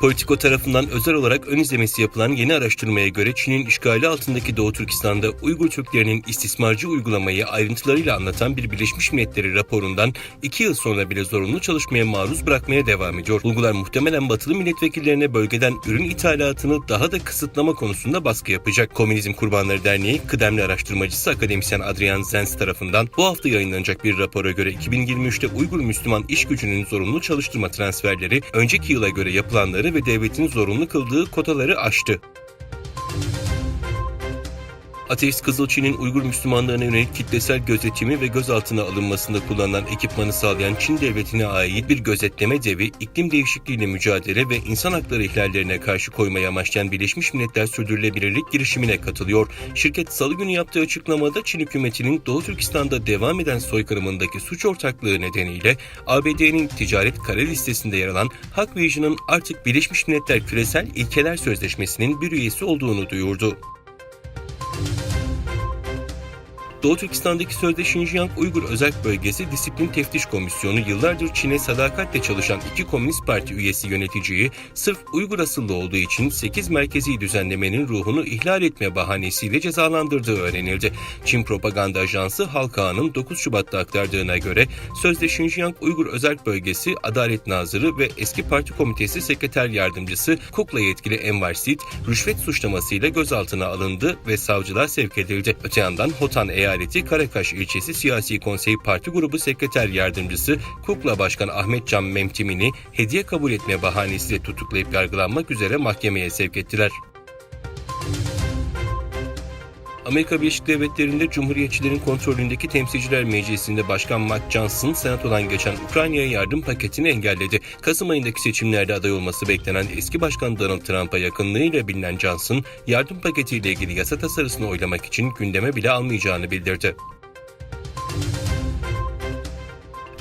Politico tarafından özel olarak ön izlemesi yapılan yeni araştırmaya göre Çin'in işgali altındaki Doğu Türkistan'da Uygur Türklerinin istismarcı uygulamayı ayrıntılarıyla anlatan bir Birleşmiş Milletleri raporundan 2 yıl sonra bile zorunlu çalışmaya maruz bırakmaya devam ediyor. Bulgular muhtemelen batılı milletvekillerine bölgeden ürün ithalatını daha da kısıtlama konusunda baskı yapacak. Komünizm Kurbanları Derneği kıdemli araştırmacısı akademisyen Adrian Zenz tarafından bu hafta yayınlanacak bir rapora göre 2023'te Uygur Müslüman iş gücünün zorunlu çalıştırma transferleri önceki yıla göre yapılanları ve devletin zorunlu kıldığı kotaları aştı. Ateist Kızılçin'in Uygur Müslümanlarına yönelik kitlesel gözetimi ve gözaltına alınmasında kullanılan ekipmanı sağlayan Çin devletine ait bir gözetleme devi, iklim değişikliğiyle mücadele ve insan hakları ihlallerine karşı koymayı amaçlayan Birleşmiş Milletler Sürdürülebilirlik girişimine katılıyor. Şirket salı günü yaptığı açıklamada Çin hükümetinin Doğu Türkistan'da devam eden soykırımındaki suç ortaklığı nedeniyle ABD'nin ticaret kara listesinde yer alan Hak Vision'ın artık Birleşmiş Milletler Küresel İlkeler Sözleşmesi'nin bir üyesi olduğunu duyurdu. Doğu Türkistan'daki sözde Şinjiyang Uygur Özel Bölgesi Disiplin Teftiş Komisyonu yıllardır Çin'e sadakatle çalışan iki Komünist Parti üyesi yöneticiyi sırf Uygur asıllı olduğu için 8 merkezi düzenlemenin ruhunu ihlal etme bahanesiyle cezalandırdığı öğrenildi. Çin Propaganda Ajansı Halka'nın 9 Şubat'ta aktardığına göre sözde Şinjiyang Uygur Özel Bölgesi Adalet Nazırı ve eski parti komitesi sekreter yardımcısı Kukla yetkili Enver Sit rüşvet suçlamasıyla gözaltına alındı ve savcılığa sevk edildi. Öte yandan Hotan Eyaleti Karakaş ilçesi Siyasi Konsey Parti Grubu Sekreter Yardımcısı Kukla Başkan Ahmet Can Memtimini hediye kabul etme bahanesiyle tutuklayıp yargılanmak üzere mahkemeye sevk ettiler. Amerika Birleşik Devletleri'nde Cumhuriyetçilerin kontrolündeki Temsilciler Meclisi'nde Başkan Mike Johnson Senato'dan geçen Ukrayna'ya yardım paketini engelledi. Kasım ayındaki seçimlerde aday olması beklenen eski Başkan Donald Trump'a yakınlığıyla bilinen Johnson, yardım paketiyle ilgili yasa tasarısını oylamak için gündeme bile almayacağını bildirdi.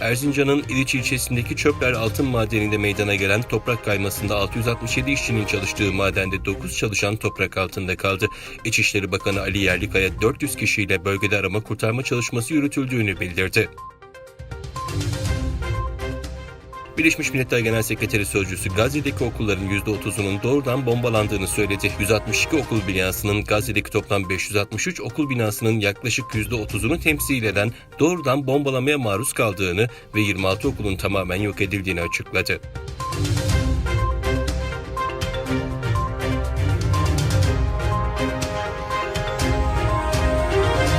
Erzincan'ın İliç ilçesindeki Çöpler Altın Madeni'nde meydana gelen toprak kaymasında 667 işçinin çalıştığı madende 9 çalışan toprak altında kaldı. İçişleri Bakanı Ali Yerlikaya 400 kişiyle bölgede arama kurtarma çalışması yürütüldüğünü bildirdi. Birleşmiş Milletler Genel Sekreteri Sözcüsü Gazze'deki okulların %30'unun doğrudan bombalandığını söyledi. 162 okul binasının Gazze'deki toplam 563 okul binasının yaklaşık %30'unu temsil eden doğrudan bombalamaya maruz kaldığını ve 26 okulun tamamen yok edildiğini açıkladı.